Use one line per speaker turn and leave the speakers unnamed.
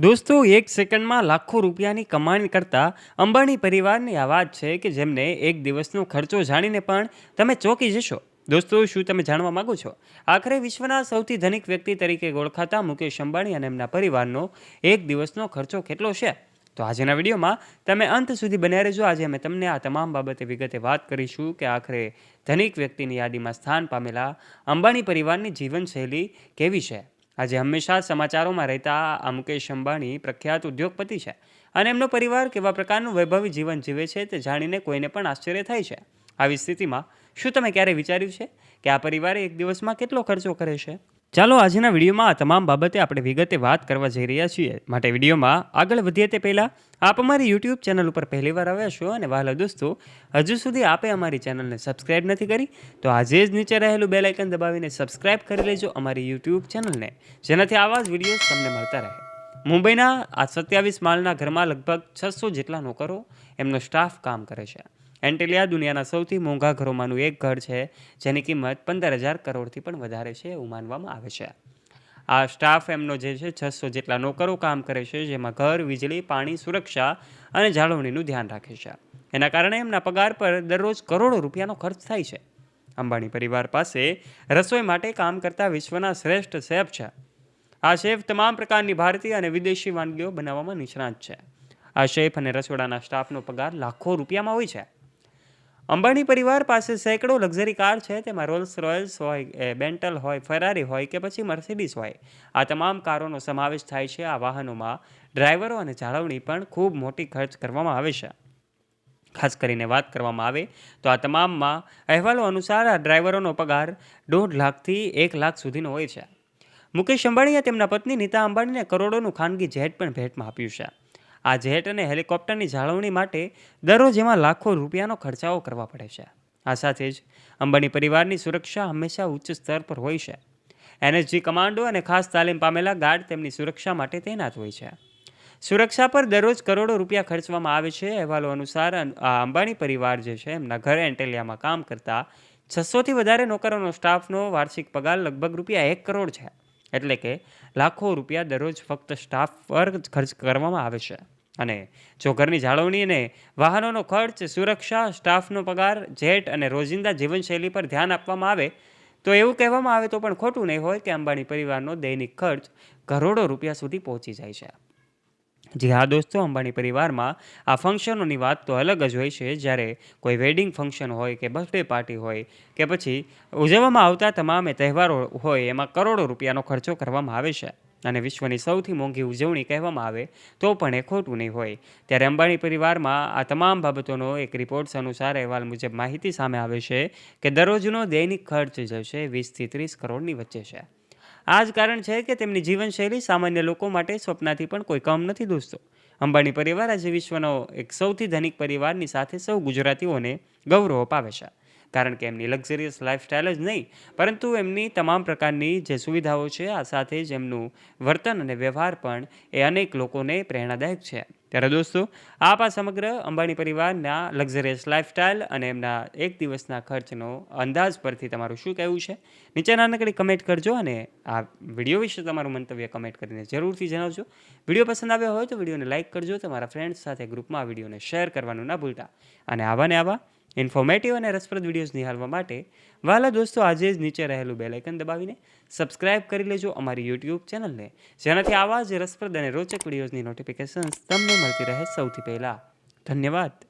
દોસ્તો, એક સેકન્ડમાં લાખો રૂપિયાની કમાણી કરતા અંબાણી પરિવારની આ વાત છે કે જેમને એક દિવસનો ખર્ચો જાણીને પણ તમે ચોંકી જશો. દોસ્તો, શું તમે જાણવા માગો છો? આખરે વિશ્વના સૌથી ધનિક વ્યક્તિ તરીકે ઓળખાતા મુકેશ અંબાણી અને એમના પરિવારનો એક દિવસનો ખર્ચો કેટલો છે? તો આજના વિડીયોમાં તમે અંત સુધી બન્યા રહેજો. આજે અમે તમને આ તમામ બાબતે વિગતે વાત કરીશું કે આખરે ધનિક વ્યક્તિની યાદીમાં સ્થાન પામેલા અંબાણી પરિવારની જીવનશૈલી કેવી છે. આજે હંમેશા સમાચારોમાં રહેતા આ મુકેશ અંબાણી પ્રખ્યાત ઉદ્યોગપતિ છે અને એમનો પરિવાર કેવા પ્રકારનું વૈભવી જીવન જીવે છે તે જાણીને કોઈને પણ આશ્ચર્ય થાય છે. આવી સ્થિતિમાં શું તમે ક્યારે વિચાર્યું છે કે આ પરિવારે એક દિવસમાં કેટલો ખર્ચો કરે છે? ચાલો આજના વિડીયોમાં આ તમામ બાબતે આપણે વિગતે વાત કરવા જઈ રહ્યા છીએ. માટે વિડીયોમાં આગળ વધીએ તે પહેલાં, આપ અમારી યુટ્યુબ ચેનલ ઉપર પહેલીવાર આવ્યા છો અને વહાલા દોસ્તો, હજુ સુધી આપે અમારી ચેનલને સબસ્ક્રાઇબ નથી કરી, તો આજે જ નીચે રહેલું બેલ આઇકન દબાવીને સબસ્ક્રાઇબ કરી લેજો અમારી યુટ્યુબ ચેનલને, જેનાથી આવા જ વીડિયો તમને મળતા રહે. મુંબઈના આ સત્યાવીસ માળના ઘરમાં લગભગ છસો જેટલા નોકરો, એમનો સ્ટાફ કામ કરે છે. એન્ટેલિયા દુનિયાના સૌથી મોંઘા ઘરોમાંનું એક ઘર છે, જેની કિંમત પંદર હજાર કરોડથી પણ વધારે છે એવું માનવામાં આવે છે. આ સ્ટાફ એમનો જે છે, છસો જેટલા નોકરો કામ કરે છે, જેમાં ઘર, વીજળી, પાણી, સુરક્ષા અને જાળવણીનું ધ્યાન રાખે છે. એના કારણે એમના પગાર પર દરરોજ કરોડો રૂપિયાનો ખર્ચ થાય છે. અંબાણી પરિવાર પાસે રસોઈ માટે કામ કરતા વિશ્વના શ્રેષ્ઠ શેફ છે. આ શેફ તમામ પ્રકારની ભારતીય અને વિદેશી વાનગીઓ બનાવવામાં નિષ્ણાત છે. આ શેફ અને રસોડાના સ્ટાફનો પગાર લાખો રૂપિયામાં હોય છે. અંબાણી પરિવાર પાસે સેંકડો લક્ઝરી કાર છે, તેમાં રોલ્સ રોયલ્સ હોય બેન્ટલ હોય ફરારી હોય કે પછી મર્સિડીઝ હોય. આ તમામ કારોનો સમાવેશ થાય છે. આ વાહનોમાં ડ્રાઈવરો અને જાળવણી પણ ખૂબ મોટી ખર્ચ કરવામાં આવે છે. ખાસ કરીને વાત કરવામાં આવે તો આ તમામમાં અહેવાલો અનુસાર આ ડ્રાઈવરોનો પગાર દોઢ લાખથી એક લાખ સુધીનો હોય છે. મુકેશ અંબાણીએ તેમના પત્ની નીતા અંબાણીને કરોડોનું ખાનગી જેટ પણ ભેટમાં આપ્યું છે. આ જેટ અને હેલિકોપ્ટરની જાળવણી માટે દરરોજ એમાં લાખો રૂપિયાનો ખર્ચાઓ કરવા પડે છે. આ સાથે જ અંબાણી પરિવારની સુરક્ષા હંમેશા ઉચ્ચ સ્તર પર હોય છે. એનએસજી કમાન્ડો અને ખાસ તાલીમ પામેલા ગાર્ડ તેમની સુરક્ષા માટે તૈનાત હોય છે. સુરક્ષા પર દરરોજ કરોડો રૂપિયા ખર્ચવામાં આવે છે. અહેવાલો અનુસાર આ અંબાણી પરિવાર જે છે, એમના ઘરે એન્ટેલિયામાં કામ કરતા છસોથી વધારે નોકરોનો, સ્ટાફનો વાર્ષિક પગાર લગભગ રૂપિયા એક કરોડ છે. એટલે કે લાખો રૂપિયા દરરોજ ફક્ત સ્ટાફ પર ખર્ચ કરવામાં આવે છે. અને જો ઘરની જાળવણી અને વાહનોનો ખર્ચ, સુરક્ષા સ્ટાફનો પગાર, જેટ અને રોજિંદા જીવનશૈલી પર ધ્યાન આપવામાં આવે, તો એવું કહેવામાં આવે તો પણ ખોટું નહીં હોય કે અંબાણી પરિવારનો દૈનિક ખર્ચ કરોડો રૂપિયા સુધી પહોંચી જાય છે. જી હા દોસ્તો, અંબાણી પરિવારમાં આ ફંક્શનોની વાત તો અલગ જ હોય છે. જ્યારે કોઈ વેડિંગ ફંક્શન હોય કે બર્થડે પાર્ટી હોય કે પછી ઉજવવામાં આવતા તમામે તહેવારો હોય, એમાં કરોડો રૂપિયાનો ખર્ચો કરવામાં આવે છે. અને વિશ્વની સૌથી મોંઘી ઉજવણી કહેવામાં આવે તો પણ એ ખોટું નહીં હોય. ત્યારે અંબાણી પરિવારમાં આ તમામ બાબતોનો એક રિપોર્ટ્સ અનુસાર અહેવાલ મુજબ માહિતી સામે આવે છે કે દરરોજનો દૈનિક ખર્ચ જે છે, વીસથી ત્રીસ કરોડની વચ્ચે છે. આ જ કારણ છે કે તેમની જીવનશૈલી સામાન્ય લોકો માટે સ્વપ્નાથી પણ કોઈ કમ નથી દોસ્તો. અંબાણી પરિવાર આજે વિશ્વનો એક સૌથી ધનિક પરિવારની સાથે સૌ ગુજરાતીઓને ગૌરવ અપાવે છે. કારણ કે એમની લક્ઝરિયસ લાઇફસ્ટાઇલ જ નહીં, પરંતુ એમની તમામ પ્રકારની જે સુવિધાઓ છે, આ સાથે જ એમનું વર્તન અને વ્યવહાર પણ એ અનેક લોકોને પ્રેરણાદાયક છે. ત્યારે દોસ્તો, આપ આ સમગ્ર અંબાણી પરિવારના લક્ઝરિયસ લાઇફસ્ટાઇલ અને એમના એક દિવસના ખર્ચનો અંદાજ પરથી તમારું શું કહેવું છે? નીચે નાનકડી કમેન્ટ કરજો અને આ વીડિયો વિશે તમારું મંતવ્ય કમેન્ટ કરીને જરૂરથી જણાવજો. વીડિયો પસંદ આવ્યો હોય તો વિડીયોને લાઇક કરજો, તમારા ફ્રેન્ડ્સ સાથે ગ્રુપમાં આ વિડીયોને શેર કરવાનું ના ભૂલતા. અને આવા ને આવા ઇન્ફોર્મેટિવ અને રસપ્રદ વિડીયોઝ નિહાળવા માટે વાલા દોસ્તો, આજે જ નીચે રહેલું બેલ આઇકન દબાવીને સબસ્ક્રાઇબ કરી લેજો અમારી યુટ્યુબ ચેનલને જેનાથી આવા જ રસપ્રદ અને રોચક વિડીયોઝની નોટિફિકેશન્સ તમને મળતી રહે સૌથી પહેલાં. ધન્યવાદ.